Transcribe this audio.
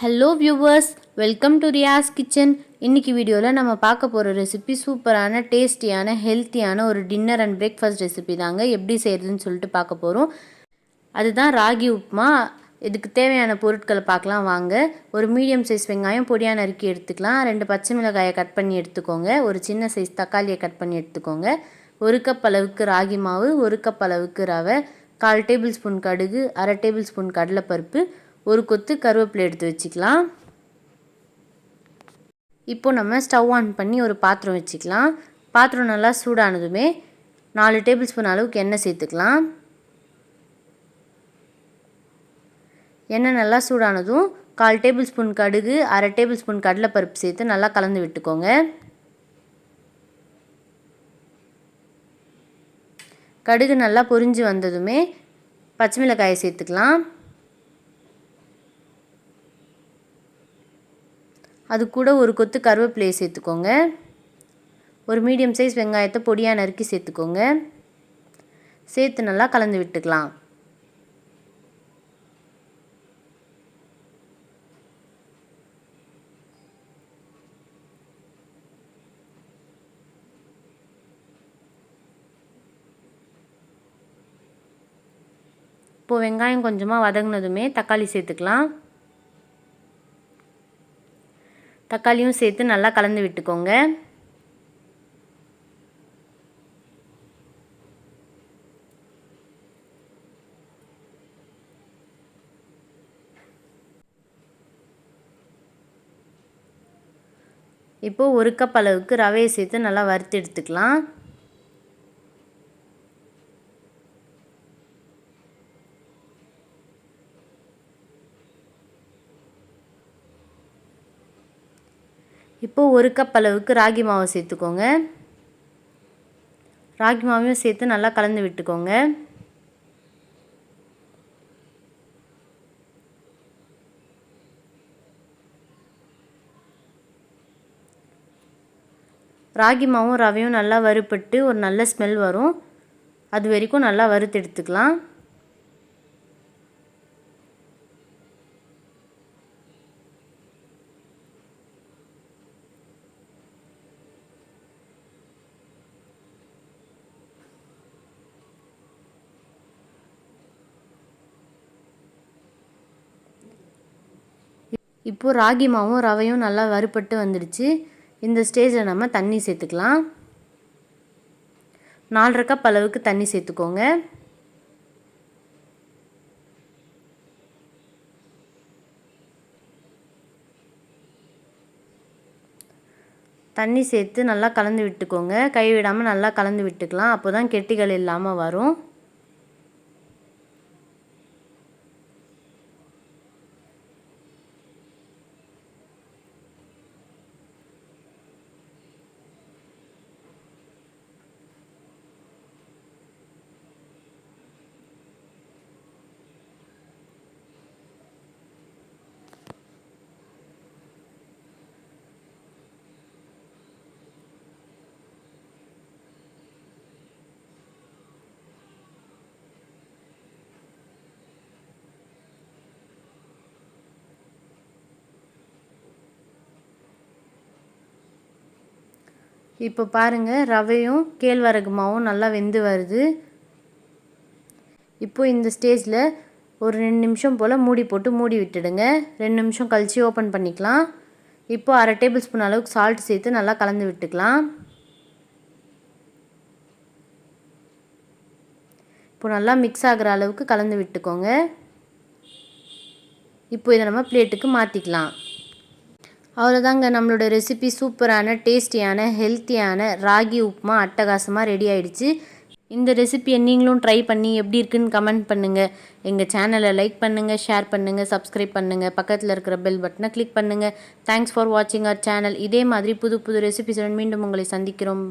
Hello viewers welcome to Riyas kitchen இன்னைக்கு வீடியோவில் நம்ம பார்க்க போகிற ரெசிபி சூப்பரான டேஸ்டியான ஹெல்த்தியான ஒரு டின்னர் அண்ட் பிரேக்ஃபாஸ்ட் ரெசிபி தாங்க. எப்படி செய்கிறதுன்னு சொல்லிட்டு பார்க்க போகிறோம் அதுதான் ராகி உப்புமா. இதுக்கு தேவையான பொருட்களை பார்க்கலாம் வாங்க. ஒரு மீடியம் சைஸ் வெங்காயம் பொடியாக நறுக்கி எடுத்துக்கலாம். ரெண்டு பச்சை மிளகாயை கட் பண்ணி எடுத்துக்கோங்க. ஒரு சின்ன சைஸ் தக்காளியை கட் பண்ணி எடுத்துக்கோங்க. ஒரு கப் அளவுக்கு ராகி மாவு ஒரு கப் அளவுக்கு ரவை கால் டேபிள் ஸ்பூன் கடுகு அரை டேபிள் ஸ்பூன் கடலைப்பருப்பு ஒரு கொத்து கருவேப்பிலை எடுத்து வச்சுக்கலாம். இப்போ நம்ம ஸ்டவ் ஆன் பண்ணி ஒரு பாத்திரம் வச்சுக்கலாம். பாத்திரம் நல்லா சூடானதுமே நாலு டேபிள் ஸ்பூன் அளவுக்கு எண்ணெய் சேர்த்துக்கலாம். எண்ணெய் நல்லா சூடானதும் கால் டேபிள் ஸ்பூன் கடுகு அரை டேபிள் ஸ்பூன் கடலைப்பருப்பு சேர்த்து நல்லா கலந்து விட்டுக்கோங்க. கடுகு நல்லா பொரிஞ்சு வந்ததுமே பச்சை மிளகாயை சேர்த்துக்கலாம். அது கூட ஒரு கொத்து கருவேப்பிலையை சேர்த்துக்கோங்க. ஒரு மீடியம் சைஸ் வெங்காயத்தை பொடியாக நறுக்கி சேர்த்துக்கோங்க. சேர்த்து நல்லா கலந்து விட்டுக்கலாம். இப்போது வெங்காயம் கொஞ்சமாக வதங்கினதுமே தக்காளி சேர்த்துக்கலாம். தக்காளியும் சேர்த்து நல்லா கலந்து விட்டுக்கோங்க. இப்போது ஒரு கப் அளவுக்கு ரவையை சேர்த்து நல்லா வறுத்து எடுத்துக்கலாம். இப்போது ஒரு கப் அளவுக்கு ராகி மாவை சேர்த்துக்கோங்க. ராகி மாவையும் சேர்த்து நல்லா கலந்து விட்டுக்கோங்க. ராகி மாவும் ரவையும் நல்லா வறுப்பட்டு ஒரு நல்ல ஸ்மெல் வரும். அது வரைக்கும் நல்லா வறுத்து எடுத்துக்கலாம். இப்போது ராகி மாவும் ரவையும் நல்லா வறுபட்டு வந்துடுச்சு. இந்த ஸ்டேஜில் நம்ம தண்ணி சேர்த்துக்கலாம். நாலரை கப் அளவுக்கு தண்ணி சேர்த்துக்கோங்க. தண்ணி சேர்த்து நல்லா கலந்து விட்டுக்கோங்க. கை விடாமல் நல்லா கலந்து விட்டுக்கலாம். அப்போ தான் கெட்டிகள் இல்லாமல் வரும். இப்போ பாருங்கள் ரவையும் கேழ்வரகு மாவும் நல்லா வெந்து வருது. இப்போது இந்த ஸ்டேஜில் ஒரு ரெண்டு நிமிஷம் போல் மூடி போட்டு மூடி விட்டுடுங்க. ரெண்டு நிமிஷம் கழித்து ஓப்பன் பண்ணிக்கலாம். இப்போ அரை டேபிள் ஸ்பூன் அளவுக்கு சால்ட் சேர்த்து நல்லா கலந்து விட்டுக்கலாம். இப்போ நல்லா மிக்ஸ் ஆகிற அளவுக்கு கலந்து விட்டுக்கோங்க. இப்போ இதை நம்ம பிளேட்டுக்கு மாற்றிக்கலாம் அவ்வளோதாங்க நம்மளோட ரெசிபி சூப்பரான டேஸ்டியான ஹெல்த்தியான ராகி உப்புமா அட்டகாசமாக ரெடி ஆகிடுச்சு இந்த ரெசிபியை நீங்களும் ட்ரை பண்ணி எப்படி இருக்குன்னு கமெண்ட் பண்ணுங்கள் எங்கள் சேனலை லைக் பண்ணுங்கள் ஷேர் பண்ணுங்கள் சப்ஸ்கிரைப் பண்ணுங்கள் பக்கத்தில் இருக்கிற பெல் பட்டனை கிளிக் பண்ணுங்கள் தேங்க்ஸ் ஃபார் வாட்சிங் அவர் சேனல் இதே மாதிரி புது புது ரெசிபிஸுடன் மீண்டும் உங்களை சந்திக்கிறோம்.